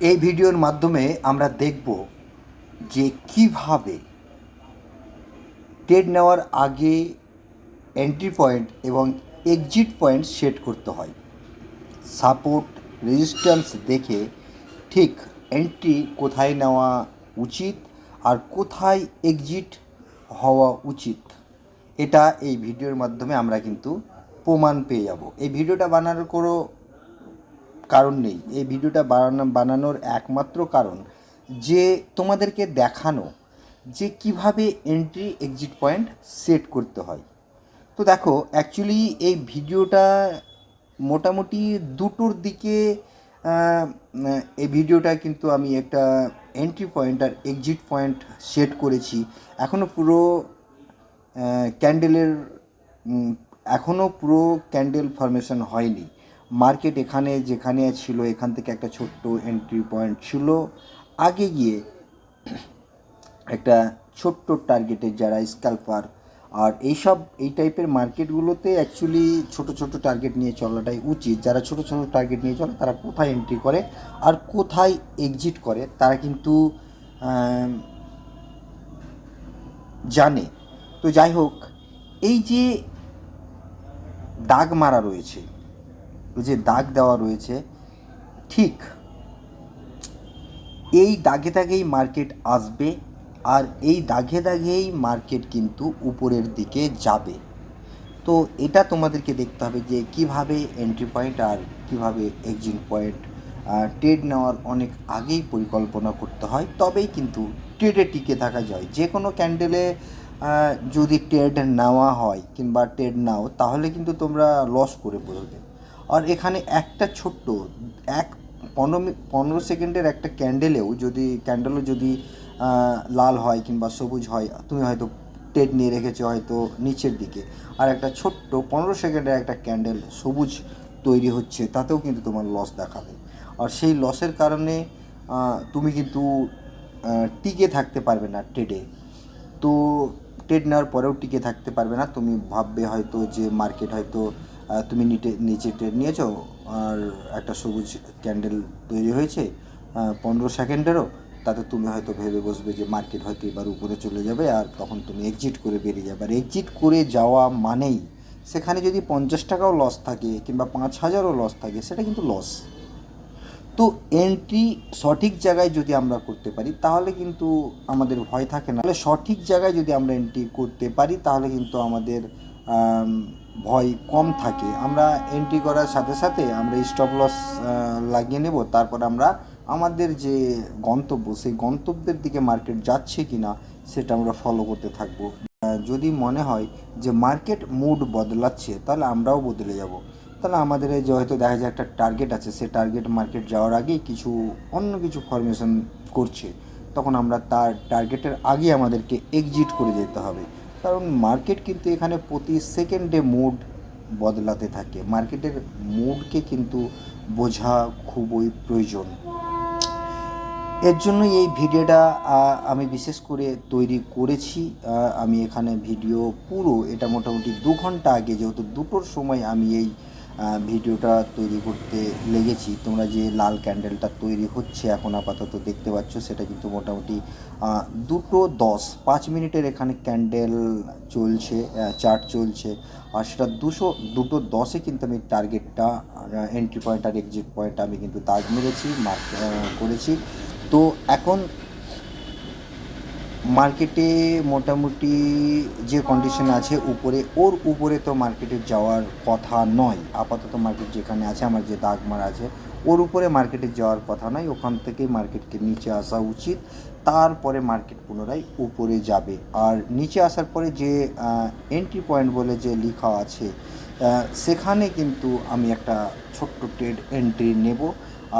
এই ভিডিওর মাধ্যমে আমরা দেখব যে কীভাবে ট্রেড নেওয়ার আগে এন্ট্রি পয়েন্ট এবং এক্সিট পয়েন্ট সেট করতে হয়। সাপোর্ট রেজিস্ট্যান্স দেখে ঠিক এন্ট্রি কোথায় নেওয়া উচিত আর কোথায় এক্সিট হওয়া উচিত, এটা এই ভিডিওর মাধ্যমে আমরা কিন্তু প্রমাণ পেয়ে যাব। এই ভিডিওটা বানানোর কোনো কারণ নেই। এই ভিডিওটা বানানো, বানানোর একমাত্র কারণ যে তোমাদেরকে দেখানো যে কীভাবে এন্ট্রি এক্সিট পয়েন্ট সেট করতে হয়। তো দেখো অ্যাকচুয়ালি এই ভিডিওটা মোটামুটি দুটোর দিকে এই ভিডিওটা কিন্তু আমি একটা এন্ট্রি পয়েন্ট আর এক্সিট পয়েন্ট সেট করেছি। এখনও পুরো ক্যান্ডেলের এখনও পুরো ক্যান্ডেল ফরমেশন হয়নি। মার্কেট এখানে, যেখানে ছিল, এখান থেকে একটা ছোট্ট এন্ট্রি পয়েন্ট ছিল। আগে গিয়ে একটা ছোট্ট টার্গেটের যারা স্ক্যাল্পার আর এইসব, এই টাইপের মার্কেটগুলোতে অ্যাকচুয়ালি ছোট ছোট টার্গেট নিয়ে চলাটাই উচিত। যারা ছোট ছোট টার্গেট নিয়ে চলে, তারা কোথায় এন্ট্রি করে আর কোথায় এক্সিট করে, তারা কিন্তু জানে। তো যাই হোক, এই যে দাগ মারা রয়েছে যে দাগ দেওয়া রয়েছে, ঠিক এই দাগে দাগেই মার্কেট আসবে আর এই দাগে দাগেই মার্কেট কিন্তু উপরের দিকে যাবে। তো এটা তোমাদেরকে দেখতে হবে যে কীভাবে এন্ট্রি পয়েন্ট আর কীভাবে এক্সিট পয়েন্ট ট্রেড নেওয়ার অনেক আগেই পরিকল্পনা করতে হয়, তবেই কিন্তু ট্রেডে টিকে থাকা যায়। যে কোনো ক্যান্ডেলে যদি ট্রেড নেওয়া হয় কিংবা ট্রেড নাও, তাহলে কিন্তু তোমরা লস করে বলবে আর এখানে একটা ছোট্ট, এক পনেরো পনেরো সেকেন্ডের একটা ক্যান্ডেলেও যদি, ক্যান্ডেলও যদি লাল হয় কিংবা সবুজ হয়, তুমি হয়তো টেড নিয়ে রেখেছো হয়তো নিচের দিকে। আর একটা ছোট্ট পনেরো সেকেন্ডের একটা ক্যান্ডেল সবুজ তৈরি হচ্ছে, তাতেও কিন্তু তোমার লস দেখাবে। আর সেই লসের কারণে তুমি কিন্তু টিকে থাকতে পারবে না ট্রেডে তো ট্রেড নেওয়ার পরেও টিকে থাকতে পারবে না, তুমি ভাববে হয়তো যে মার্কেট হয়তো তুমি নিটে নিচে ট্রেড নিয়েছো আর একটা সবুজ ক্যান্ডেল তৈরি হয়েছে পনেরো সেকেন্ডেরও তাতে তুমি হয়তো ভেবে বসবে যে মার্কেট হয়তো এবার উপরে চলে যাবে আর তখন তুমি এক্সিট করে বেরিয়ে যাবে। আর এক্সিট করে যাওয়া মানেই সেখানে যদি পঞ্চাশ টাকাও লস থাকে কিংবা পাঁচ হাজারও লস থাকে সেটা কিন্তু লস তো এন্ট্রি সঠিক জায়গায় যদি আমরা করতে পারি তাহলে কিন্তু আমাদের ভয় থাকে না। তাহলে সঠিক জায়গায় যদি আমরা এন্ট্রি করতে পারি তাহলে কিন্তু আমাদের আম, ভয় কম থাকে। আমরা এন্ট্রি করার সাথে সাথে আমরা স্টপ লস লাগিয়ে নেব। তারপর আমরা আমাদের যে গন্তব্য, সেই গন্তব্যের দিকে মার্কেট যাচ্ছে কি না সেটা আমরা ফলো করতে থাকব। যদি মনে হয় যে মার্কেট মুড বদলাচ্ছে, তাহলে আমরাও বদলে যাব। তাহলে আমাদের যে হয়তো দেখা যায় একটা টার্গেট আছে সে টার্গেট মার্কেট যাওয়ার আগেই কিছু অন্য কিছু ফরমেশন করছে। তখন আমরা তার টার্গেটের আগে আমাদেরকে এক্সিট করে যেতে হবে। কারণ মার্কেট কিন্তু এখানে প্রতি সেকেন্ডে মুড বদলাতে থাকে। মার্কেটের মুডকে কিন্তু বোঝা খুবই প্রয়োজন। এর জন্যই এই ভিডিওটা আমি বিশেষ করে তৈরি করেছি। আমি এখানে ভিডিও পুরো, এটা মোটামুটি দু ঘণ্টা আগে, যেহেতু দুটোর সময় আমি এই ভিডিওটা তৈরি করতে লেগেছি। তোমরা যে লাল ক্যান্ডেলটা তৈরি হচ্ছে এখন আপাতত দেখতে পাচ্ছ, সেটা কিন্তু মোটামুটি দুটো দশ, পাঁচ মিনিটের এখানে ক্যান্ডেল চলছে চার্ট চলছে। আর সেটা দুশো, দুটো দশে কিন্তু আমি টার্গেটটা এন্ট্রি পয়েন্ট আর এক্সিট পয়েন্ট আমি কিন্তু দাগ মেরেছি মার্ক করেছি। তো এখন মার্কেটে মোটামুটি যে কন্ডিশন আছে উপরে, ওর উপরে তো মার্কেটে যাওয়ার কথা নয়। আপাতত মার্কেট যেখানে আছে, আমার যে দাগ মারা আছে, ওর উপরে মার্কেটে যাওয়ার কথা নয়। ওখান থেকে মার্কেটকে নিচে আসা উচিত। তারপরে মার্কেট পুনরায় উপরে যাবে। আর নিচে আসার পরে যে এন্ট্রি পয়েন্ট বলে যে লেখা আছে সেখানে কিন্তু আমি একটা ছোট্ট ট্রেড এন্ট্রি নেব।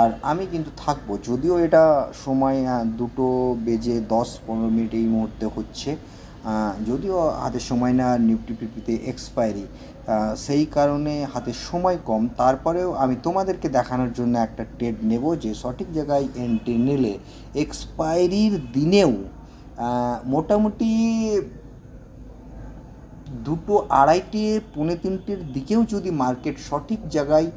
আর আমি কিন্তু থাকব, যদিও এটা সময় দুটো বেজে দশ পনেরো মিনিট এই মুহূর্তে হচ্ছে। যদিও হাতে সময় না, নিফটি ফিফটিতে এক্সপায়ারি সেই কারণে হাতে সময় কম। তারপরেও আমি তোমাদেরকে দেখানোর জন্য একটা ট্রেড নেব যে সঠিক জায়গায় এন্ট্রি নিলে এক্সপায়ারির দিনেও মোটামুটি দুটো আড়াইটে, পৌনে তিনটের দিকেও যদি মার্কেট সঠিক জায়গায়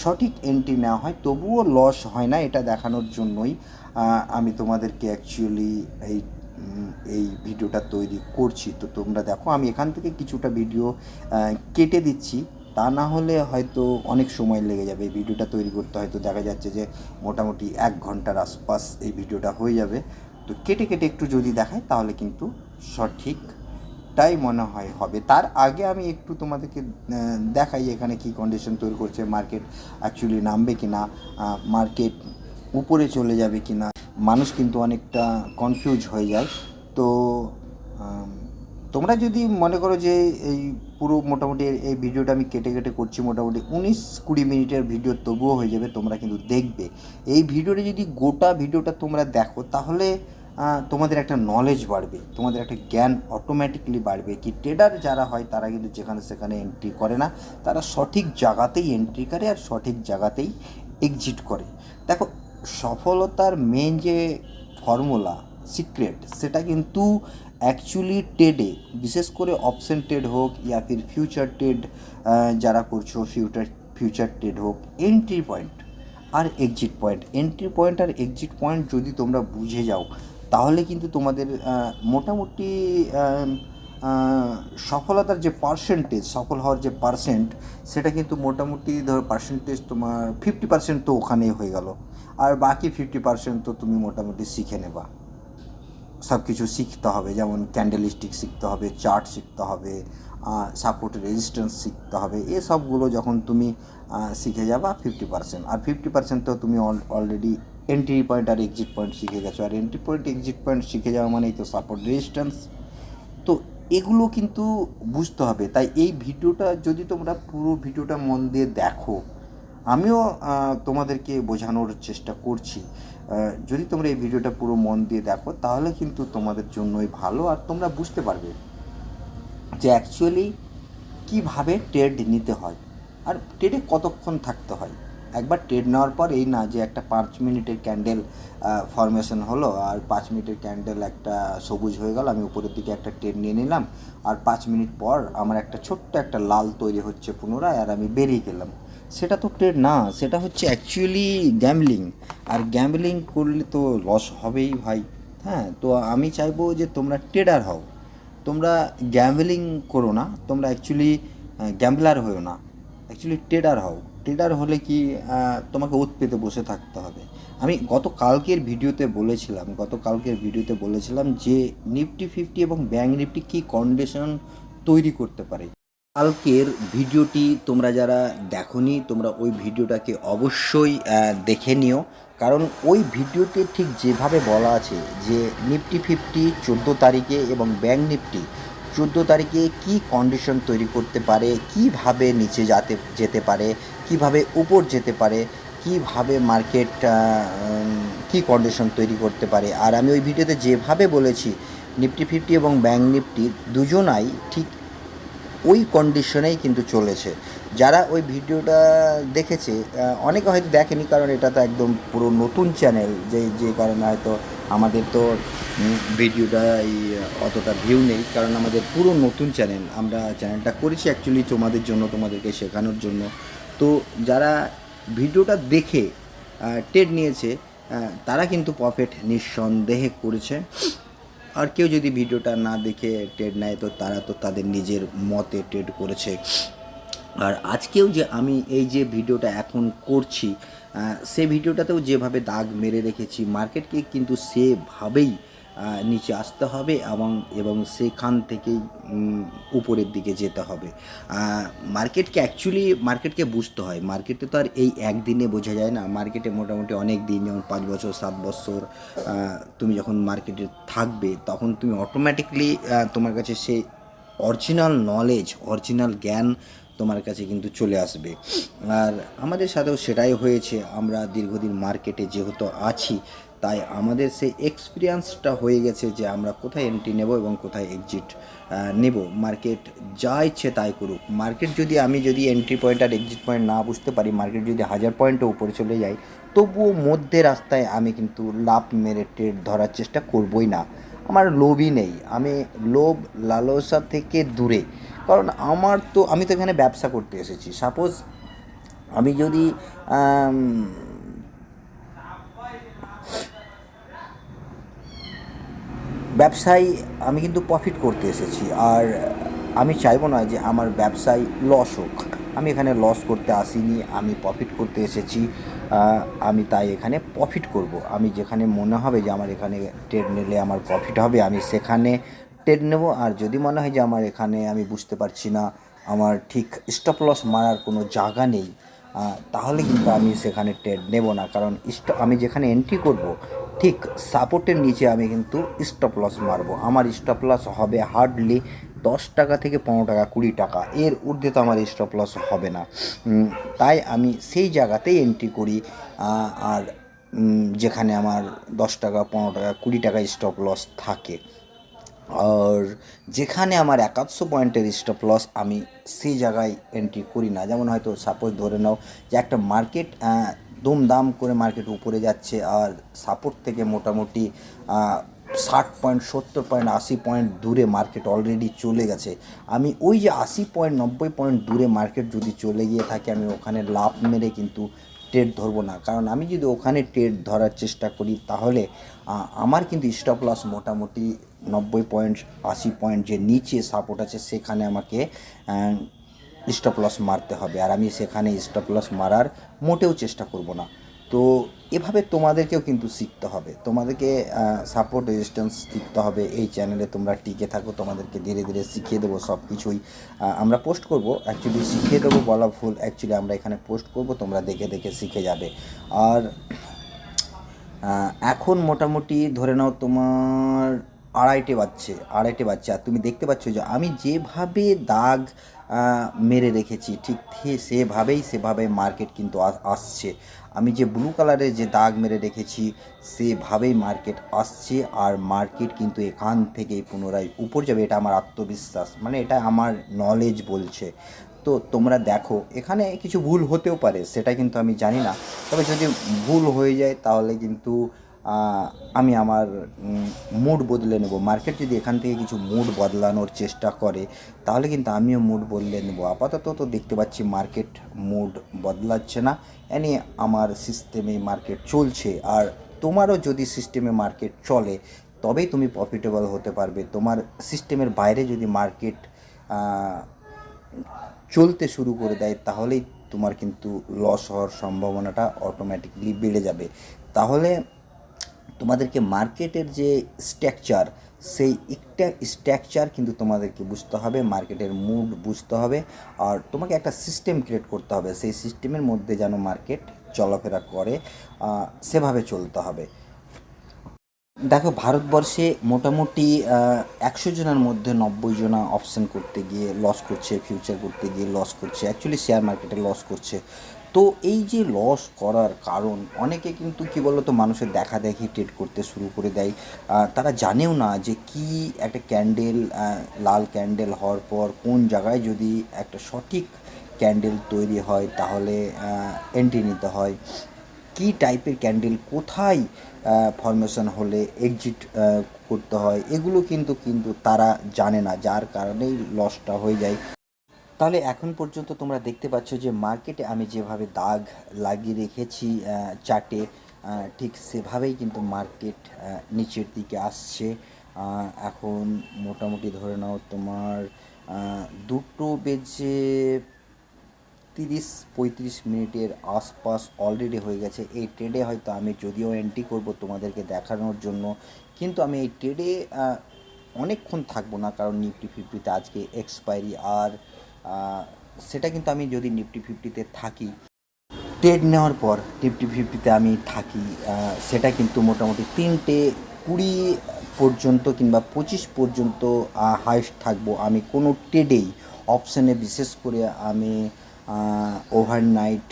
সঠিক এন্ট্রি নেওয়া হয়, তবুও লস হয় না এটা দেখানোর জন্যই আমি তোমাদেরকে অ্যাকচুয়ালি এই এই ভিডিওটা তৈরি করছি। তো তোমরা দেখো, আমি এখান থেকে কিছুটা ভিডিও কেটে দিচ্ছি। তা না হলে হয়তো অনেক সময় লেগে যাবে। এই ভিডিওটা তৈরি করতে হয়তো দেখা যাচ্ছে যে মোটামুটি এক ঘণ্টার আশপাশ এই ভিডিওটা হয়ে যাবে। তো কেটে কেটে একটু যদি দেখায়, তাহলে কিন্তু সঠিকটাই মনে হয় হবে। তার আগে আমি একটু তোমাদেরকে দেখাই এখানে কি কন্ডিশন তৈরি করছে মার্কেট অ্যাকচুয়ালি নামবে কি না মার্কেট উপরে চলে যাবে কি না মানুষ কিন্তু অনেকটা কনফিউজ হয়ে যায়। তো তোমরা যদি মনে করো যে এই পুরো মোটামুটি এই- ভিডিওটা আমি কেটে কেটে করছি মোটামুটি উনিশ কুড়ি মিনিটের ভিডিও তবুও হয়ে যাবে, তোমরা কিন্তু দেখবে। এই ভিডিওটা যদি গোটা ভিডিওটা তোমরা দেখো, তাহলে তোমাদের একটা নলেজ বাড়বে, তোমাদের একটা জ্ঞান অটোমেটিকলি বাড়বে কি ট্রেডার যারা হয় তারা কিন্তু যেখানে সেখানে এন্ট্রি করে না, তারা সঠিক জায়গাতেই এন্ট্রি করে আর সঠিক জায়গাতেই এক্সিট করে। দেখো, সফলতার মেন যে ফর্মুলা সিক্রেট সেটা কিন্তু অ্যাকচুয়ালি ট্রেডে বিশেষ করে অপশন ট্রেড হোক ইয়া ফির ফিউচার ট্রেড যারা করছ ফিউচার ফিউচার ট্রেড হোক এন্ট্রি পয়েন্ট আর এক্সিট পয়েন্ট এন্ট্রি পয়েন্ট আর এক্সিট পয়েন্ট যদি তোমরা বুঝে যাও তাহলে কিন্তু তোমাদের মোটামুটি সফলতার যে পার্সেন্টেজ সফল হওয়ার যে পার্সেন্ট সেটা কিন্তু মোটামুটি ধরো পার্সেন্টেজ তোমার ফিফটি পার্সেন্ট তো ওখানেই হয়ে গেল। আর বাকি ফিফটি পার্সেন্ট তো তুমি মোটামুটি শিখে নেবা। সব কিছু শিখতে হবে, যেমন ক্যান্ডেলিস্টিক শিখতে হবে চার্ট শিখতে হবে সাপোর্ট রেজিস্ট্যান্স শিখতে হবে এসবগুলো যখন তুমি শিখে যাবা ফিফটি পার্সেন্ট আর ফিফটি পার্সেন্ট তো তুমি অলরেডি এন্ট্রি পয়েন্ট আর এক্সিট পয়েন্ট শিখে গেছো। আর এন্ট্রি পয়েন্ট এক্সিট পয়েন্ট শিখে যাওয়া মানেই তো সাপোর্ট রেজিস্ট্যান্স তো এগুলো কিন্তু বুঝতে হবে। তাই এই ভিডিওটা যদি তোমরা পুরো ভিডিওটা মন দিয়ে দেখো, আমিও তোমাদেরকে বোঝানোর চেষ্টা করছি। যদি তোমরা এই ভিডিওটা পুরো মন দিয়ে দেখো, তাহলে কিন্তু তোমাদের জন্যই ভালো। আর তোমরা বুঝতে পারবে যে অ্যাকচুয়ালি কীভাবে ট্রেড নিতে হয়। আর ট্রেডে কতক্ষণ থাকতে হয়। একবার ট্রেড নেওয়ার পর এই না যে একটা পাঁচ মিনিটের ক্যান্ডেল ফরমেশন হলো আর পাঁচ মিনিটের ক্যান্ডেল একটা সবুজ হয়ে গেল, আমি উপরের দিকে একটা ট্রেড নিয়ে নিলাম আর পাঁচ মিনিট পর আমার একটা ছোট্ট একটা লাল তৈরি হচ্ছে পুনরায় আর আমি বেরিয়ে গেলাম। সেটা তো ট্রেড না, সেটা হচ্ছে অ্যাকচুয়ালি গ্যামলিং আর গ্যামলিং করলে তো লস হবেই ভাই হ্যাঁ? তো আমি চাইব যে তোমরা ট্রেডার হও। তোমরা গ্যাম্বলিং করো না, তোমরা অ্যাকচুয়ালি গ্যাম্বলার হও না। অ্যাকচুয়ালি ট্রেডার হও। ট্রেডার হলে কি তোমাকে ওত পেতে বসে থাকতে হবে? আমি গত কালকের ভিডিওতে বলেছিলাম গত কালকের ভিডিওতে বলেছিলাম যে নিফটি ফিফটি এবং ব্যাঙ্ক নিফটি কী কন্ডিশন তৈরি করতে পারে। কালকের ভিডিওটি তোমরা যারা দেখোনি, তোমরা ওই ভিডিওটাকে অবশ্যই দেখে নিও। কারণ ওই ভিডিওতে ঠিক যেভাবে বলা আছে যে নিফটি ফিফটি চোদ্দ তারিখে এবং ব্যাঙ্ক নিফটি চোদ্দ তারিখে কি কন্ডিশন তৈরি করতে পারে? কীভাবে নিচে যাতে, যেতে পারে? কীভাবে উপর যেতে পারে? কীভাবে মার্কেট কি কন্ডিশন তৈরি করতে পারে? আর আমি ওই ভিডিওতে যেভাবে বলেছি নিফটি ফিফটি এবং ব্যাঙ্ক নিফটি দুজনাই ঠিক ওই কন্ডিশনেই কিন্তু চলেছে। যারা ওই ভিডিওটা দেখেছে অনেকে হয়তো দেখেনি কারণ এটা তো একদম পুরো নতুন চ্যানেল যে যে কারণে হয়তো আমাদের তো ভিডিওটা এই অতটা ভিউ নেই। কারণ আমাদের পুরো নতুন চ্যানেল আমরা চ্যানেলটা করেছি অ্যাকচুয়ালি তোমাদের জন্য, তোমাদেরকে শেখানোর জন্য। তো যারা ভিডিওটা দেখে টেড নিয়েছে তারা কিন্তু প্রফিট নিঃসন্দেহে করেছে। আর কেউ যদি ভিডিওটা না দেখে টেড নেয়, তো তারা তো তাদের নিজের মতে টেড করেছে। আর আজকেও যে আমি এই যে ভিডিওটা এখন করছি সে ভিডিওটাতেও যেভাবে দাগ মেরে রেখেছি, মার্কেটকে কিন্তু সেভাবেই নিচে আসতে হবে এবং এবং সেখান থেকেই উপরের দিকে যেতে হবে। মার্কেটকে অ্যাকচুয়ালি মার্কেটকে বুঝতে হয়। মার্কেটে তো আর এই একদিনে বোঝা যায় না। মার্কেটে মোটামুটি অনেক দিন, যেমন পাঁচ বছর, সাত বছর তুমি যখন মার্কেটে থাকবে, তখন তুমি অটোমেটিকলি তোমার কাছে সেই অরিজিনাল নলেজ অরিজিনাল জ্ঞান তোমার কাছে কিন্তু চলে আসবে। আর আমাদের সাথেও সেটাই হয়েছে। আমরা দীর্ঘদিন মার্কেটে যেহেতু আছি তাই আমাদের সেই এক্সপিরিয়েন্সটা হয়ে গেছে যে আমরা কোথায় এন্ট্রি নেব এবং কোথায় এক্সিট নেব। মার্কেট যা ইচ্ছে তাই করুক। মার্কেট যদি আমি যদি এন্ট্রি পয়েন্ট আর এক্সিট পয়েন্ট না বুঝতে পারি মার্কেট যদি হাজার পয়েন্টের উপরে চলে যায়, তবুও মধ্যে রাস্তায় আমি কিন্তু লাভ মেরে ট্রেড ধরার চেষ্টা করবই না। আমার লোভই নেই। আমি লোভ, লালসা থেকে দূরে। কারণ আমার তো, আমি তো এখানে ব্যবসা করতে এসেছি। সাপোজ আমি যদি ব্যবসায় আমি কিন্তু প্রফিট করতে এসেছি। আর আমি চাইব না যে আমার ব্যবসায় লস হোক। আমি এখানে লস করতে আসিনি, আমি প্রফিট করতে এসেছি। আমি তাই এখানে প্রফিট করব। আমি যেখানে মনে হবে যে আমার এখানে ট্রেড নিলে আমার প্রফিট হবে, আমি সেখানে ট্রেড নেব। আর যদি মনে হয় যে আমার এখানে আমি বুঝতে পারছি না, আমার ঠিক স্টপ লস মারার কোনো জায়গা নেই তাহলে কিন্তু আমি সেখানে ট্রেড নেব না। কারণ স্ট- আমি যেখানে এন্ট্রি করব, ঠিক সাপোর্টের নিচে আমি কিন্তু স্টপ লস মারবো। আমার স্টপ লস হবে হার্ডলি দশ টাকা থেকে পনেরো টাকা, কুড়ি টাকা। এর ঊর্ধ্বে তো আমার স্টপ লস হবে না। তাই আমি সেই জায়গাতেই এন্ট্রি করি। আর যেখানে আমার দশ টাকা, পনেরো টাকা, কুড়ি টাকা স্টপ লস থাকে। আর যেখানে আমার একাদশো পয়েন্টের স্টপ লস আমি সেই জায়গায় এন্ট্রি করি না। যেমন হয়তো সাপোজ ধরে নাও যে একটা মার্কেট দুমদাম করে মার্কেট উপরে যাচ্ছে আর সাপোর্ট থেকে মোটামুটি ষাট পয়েন্ট সত্তর পয়েন্ট আশি পয়েন্ট দূরে মার্কেট অলরেডি চলে গেছে। আমি ওই যে আশি পয়েন্ট নব্বই পয়েন্ট দূরে মার্কেট যদি চলে গিয়ে থাকে, আমি ওখানে লাভ মেরে কিন্তু ট্রেড ধরবো না। কারণ আমি যদি ওখানে ট্রেড ধরার চেষ্টা করি, তাহলে আমার কিন্তু স্টপ লস মোটামুটি নব্বই পয়েন্ট আশি পয়েন্ট যে নিচে সাপোর্ট আছে, সেখানে আমাকে স্টপ লস মারতে হবে। আর আমি সেখানে স্টপ লস মারার মোটেও চেষ্টা করব না। তো এভাবে তোমাদেরকেও কিন্তু শিখতে হবে। তোমাদেরকে সাপোর্ট রেজিস্ট্যান্স শিখতে হবে। এই চ্যানেলে তোমরা টিকে থাকো, তোমাদেরকে ধীরে ধীরে শিখিয়ে দেবো সব কিছুই আমরা পোস্ট করব। অ্যাকচুয়ালি শিখিয়ে দেবো বলা ভুল। অ্যাকচুয়ালি আমরা এখানে পোস্ট করব, তোমরা দেখে দেখে শিখে যাবে। আর এখন মোটামুটি ধরে নাও তোমার আড়াইটে বাচ্চে আড়াইটে বাজছে। আর তুমি দেখতে পাচ্ছ যে আমি যেভাবে দাগ মেরে রেখেছি, ঠিক সেভাবেই, সেভাবে মার্কেট কিন্তু আসছে। আমি যে ব্লু কালারের যে দাগ মেরে রেখেছি, সেভাবেই মার্কেট আসছে আর মার্কেট কিন্তু এখান থেকেই পুনরায় উপর যাবে, এটা আমার আত্মবিশ্বাস। মানে এটা আমার নলেজ বলছে। তো তোমরা দেখো, এখানে কিছু ভুল হতেও পারে, সেটা কিন্তু আমি জানি না। তবে যদি ভুল হয়ে যায়, তাহলে কিন্তু আমি আমার মুড বদলে নেব। মার্কেট যদি এখান থেকে কিছু মুড বদলানোর চেষ্টা করে, তাহলে কিন্তু আমিও মুড বদলে নেব। আপাতত তো দেখতে পাচ্ছি মার্কেট মুড বদলাচ্ছে না। এনি, আমার সিস্টেমে মার্কেট চলছে। আর তোমারও যদি সিস্টেমে মার্কেট চলে, তবেই তুমি প্রফিটেবল হতে পারবে। তোমার সিস্টেমের বাইরে যদি মার্কেট চলতে শুরু করে দেয়, তাহলেই তোমার কিন্তু লস হওয়ার সম্ভাবনাটা অটোমেটিকলি বেড়ে যাবে। তাহলে তোমাদেরকে মার্কেটের যে স্ট্রাকচার সেই একটা স্ট্রাকচার কিন্তু তোমাদেরকে বুঝতে হবে, মার্কেটের মুড বুঝতে হবে, আর তোমাকে একটা সিস্টেম ক্রিয়েট করতে হবে। সেই সিস্টেমের মধ্যে যেন মার্কেট চলাফেরা করে সেভাবে চলতে হবে। দেখো, ভারতবর্ষে মোটামুটি একশো জনের মধ্যে নব্বই জনা অপশন করতে গিয়ে লস করছে ফিউচার করতে গিয়ে লস করছে। অ্যাকচুয়ালি শেয়ার মার্কেটে লস করছে। তো এই যে লস করার কারণ, অনেকে কিন্তু কি বলতো, মানুষের দেখা দেখি ট্রেড করতে শুরু করে দেয়। তারা জানেও না যে কি একটা ক্যান্ডেল লাল ক্যান্ডেল হওয়ার পর কোন জায়গায় যদি একটা সঠিক ক্যান্ডেল তৈরি হয়, তাহলে এন্ট্রি নিতে হয়। কী টাইপের ক্যান্ডেল কোথায় ফরমেশন হলে এক্সিট করতে হয়, এগুলো কিন্তু কিন্তু তারা জানে না, যার কারণেই লসটা হয়ে যায়। তাহলে এখন পর্যন্ত তোমরা দেখতে পাচ্ছ যে মার্কেটে আমি যেভাবে দাগ লাগিয়ে রেখেছি চার্টে ঠিক সেভাবেই কিন্তু মার্কেট নিচের দিকে আসছে। এখন মোটামুটি ধরে নাও তোমার দুটো বেজে তিরিশ, পঁয়ত্রিশ মিনিটের আশপাশ অলরেডি হয়ে গেছে। এই ট্রেডে হয়তো আমি যদিও এন্ট্রি করব তোমাদেরকে দেখানোর জন্য, কিন্তু আমি এই ট্রেডে অনেকক্ষণ থাকব না, কারণ নিফটি, ফিফটিতে আজকে এক্সপায়ারি আর সেটা কিন্তু আমি যদি নিফটি ফিফটিতে থাকি ট্রেড নেওয়ার পর নিফটি ফিফটিতে আমি থাকি সেটা কিন্তু মোটামুটি তিনটে কুড়ি পর্যন্ত কিংবা পঁচিশ পর্যন্ত হাইস্ট থাকব আমি কোনো ট্রেডেই অপশানে বিশেষ করে আমি ওভারনাইট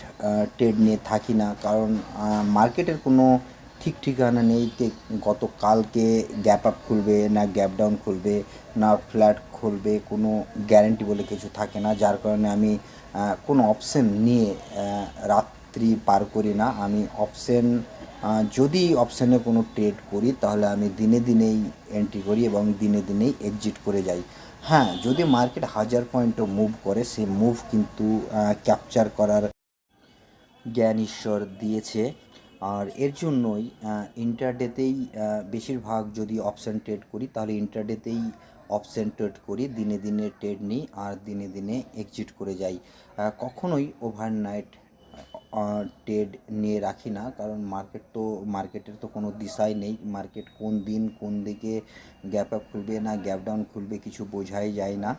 ট্রেড নিয়ে থাকি না। কারণ মার্কেটের কোনো ঠিক ঠিকানা নেই গতকালকে গ্যাপ আপ খুলবে না গ্যাপ ডাউন খুলবে, না ফ্ল্যাট খুলবে, কোনো গ্যারেন্টি বলে কিছু থাকে না। যার কারণে আমি কোনো অপশন নিয়ে রাত্রি পার করি না। আমি অপশন যদি অপশানে কোনো ট্রেড করি, তাহলে আমি দিনে দিনেই এন্ট্রি করি এবং দিনে দিনেই এক্সিট করে যাই। হ্যাঁ যদি মার্কেট হাজার পয়েন্টও মুভ করে, সেই মুভ কিন্তু ক্যাপচার করার জ্ঞান ঈশ্বর দিয়েছে। আর এর জন্যই ইন্টারডেতেই বেশিরভাগ যদি অপশান ট্রেড করি, তাহলে ইন্টারডেতেই অপশান ট্রেড করি, দিনে দিনে ট্রেড নিই আর দিনে দিনে এক্সিট করে যাই। কখনোই ওভারনাইট ট্রেড নিয়ে রাখি না, কারণ মার্কেট তো মার্কেটের তো কোনো দিশাই নেই। মার্কেট কোন দিন, কোন দিকে গ্যাপ আপ খুলবে না গ্যাপ ডাউন খুলবে কিছু বোঝাই যায় না।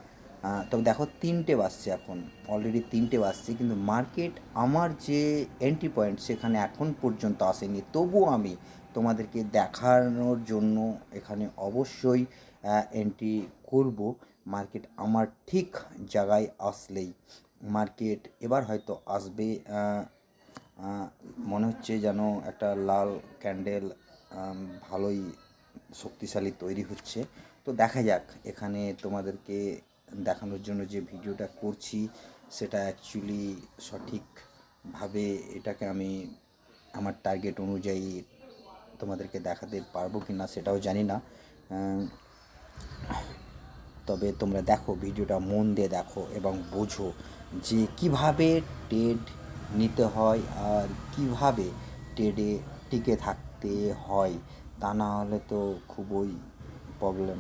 তবে দেখো, তিনটে বাজছে এখন অলরেডি তিনটে বাজছে, কিন্তু মার্কেট আমার যে এন্ট্রি পয়েন্ট সেখানে এখন পর্যন্ত আসেনি। তবুও আমি তোমাদেরকে দেখানোর জন্য এখানে অবশ্যই এন্ট্রি করব। মার্কেট আমার ঠিক জায়গায় আসলেই। মার্কেট এবার হয়তো আসবে মনে হচ্ছে যেন একটা লাল ক্যান্ডেল ভালোই শক্তিশালী তৈরি হচ্ছে। তো দেখা যাক, এখানে তোমাদেরকে দেখানোর জন্য যে ভিডিওটা করছি, সেটা অ্যাকচুয়ালি সঠিকভাবে এটাকে আমি আমার টার্গেট অনুযায়ী তোমাদেরকে দেখাতে পারব কি না সেটাও জানি না। তবে তোমরা দেখো, ভিডিওটা মন দিয়ে দেখো এবং বোঝো যে কীভাবে ট্রেড নিতে হয় আর কীভাবে ট্রেডে টিকে থাকতে হয়। তা না হলে তো খুবই প্রবলেম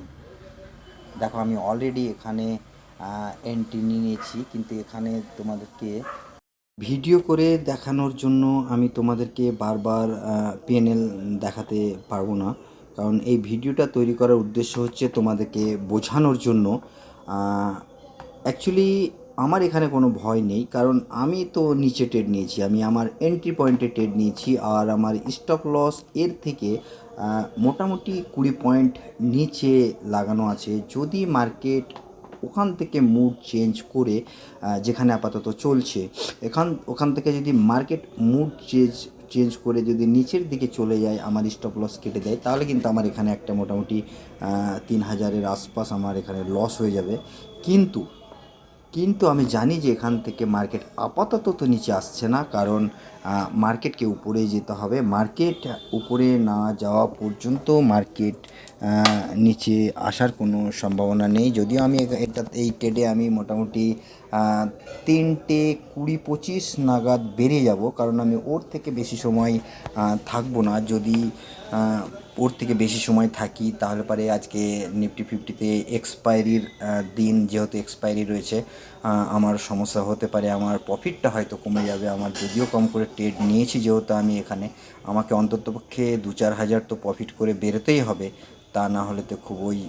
দেখো, আমি অলরেডি এখানে এন্ট্রি নিয়েছি, কিন্তু এখানে তোমাদেরকে ভিডিও করে দেখানোর জন্য আমি তোমাদেরকে বারবার পিএনএল দেখাতে পারব না। কারণ এই ভিডিওটা তৈরি করার উদ্দেশ্য হচ্ছে তোমাদেরকে বোঝানোর জন্য। অ্যাকচুয়ালি আমার এখানে কোনো ভয় নেই, কারণ আমি তো নিচে ট্রেড নিয়েছি, আমি আমার এন্ট্রি পয়েন্টে ট্রেড নিয়েছি আর আমার স্টপ লস এর থেকে মোটামুটি কুড়ি পয়েন্ট নিচে লাগানো আছে। যদি মার্কেট ওখান থেকে মুড চেঞ্জ করে যেখানে আপাতত চলছে, এখান, ওখান থেকে যদি মার্কেট মুড চেঞ্জ চেঞ্জ করে যদি নিচের দিকে চলে যায়, আমার স্টপ লস কেটে দেয়, তাহলে কিন্তু আমার এখানে একটা মোটামুটি তিন হাজারের আশপাশ আমার এখানে লস হয়ে যাবে। কিন্তু কিন্তু আমি জানি যে এখান থেকে মার্কেট আপাতত তো নিচে আসছে না, কারণ মার্কেটকে উপরে যেতে হবে। মার্কেট উপরে না যাওয়া পর্যন্ত মার্কেট নিচে আসার কোনো সম্ভাবনা নেই। যদিও আমি এটা এই ট্রেডে আমি মোটামুটি তিনটে কুড়ি পঁচিশ নাগাদ বেরিয়ে যাব, কারণ আমি ওর থেকে বেশি সময় থাকব না। যদি ওর থেকে বেশি সময় থাকি, তাহলে পরে আজকে নিফটি ফিফটিতে এক্সপায়ারির দিন যেহেতু এক্সপায়ারি রয়েছে আমার সমস্যা হতে পারে। আমার প্রফিটটা হয়তো কমে যাবে। আমার যদিও কম করে ট্রেড নিয়েছি যেহেতু আমি এখানে, আমাকে অন্ততপক্ষে দু চার হাজার তো প্রফিট করে বেরোতেই হবে। তা না হলে তো খুবই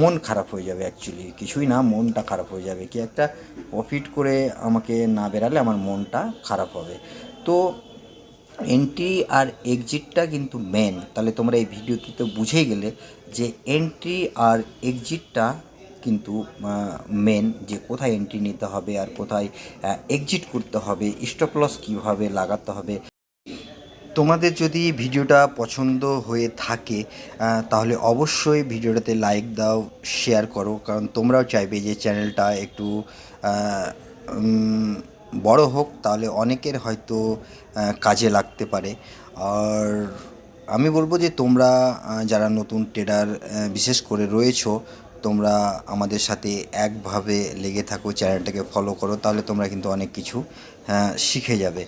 মন খারাপ হয়ে যাবে অ্যাকচুয়ালি কিছুই না, মনটা খারাপ হয়ে যাবে। কি একটা প্রফিট করে আমাকে না বেরালে আমার মনটা খারাপ হবে। তো এন্ট্রি আর এক্সিটটা কিন্তু মেন তাহলে তোমরা এই ভিডিওতে তো বুঝেই গেলে যে এন্ট্রি আর এক্সিটটা কিন্তু মেন যে কোথায় এন্ট্রি নিতে হবে আর কোথায় এক্সিট করতে হবে স্টপ লস কীভাবে লাগাতে হবে। তোমাদের যদি ভিডিওটা পছন্দ হয়ে থাকে তাহলে অবশ্যই ভিডিওটাতে লাইক দাও শেয়ার করো, কারণ তোমরাও চাইবে যে চ্যানেলটা একটু বড় হোক, তাহলে অনেকের হয়তো কাজে লাগতে পারে। আর আমি বলব যে তোমরা যারা নতুন ট্রেডার বিশেষ করে রয়েছো, তোমরা আমাদের সাথে একভাবে লেগে থাকো, চ্যানেলটাকে ফলো করো, তাহলে তোমরা কিন্তু অনেক কিছু শিখে যাবে।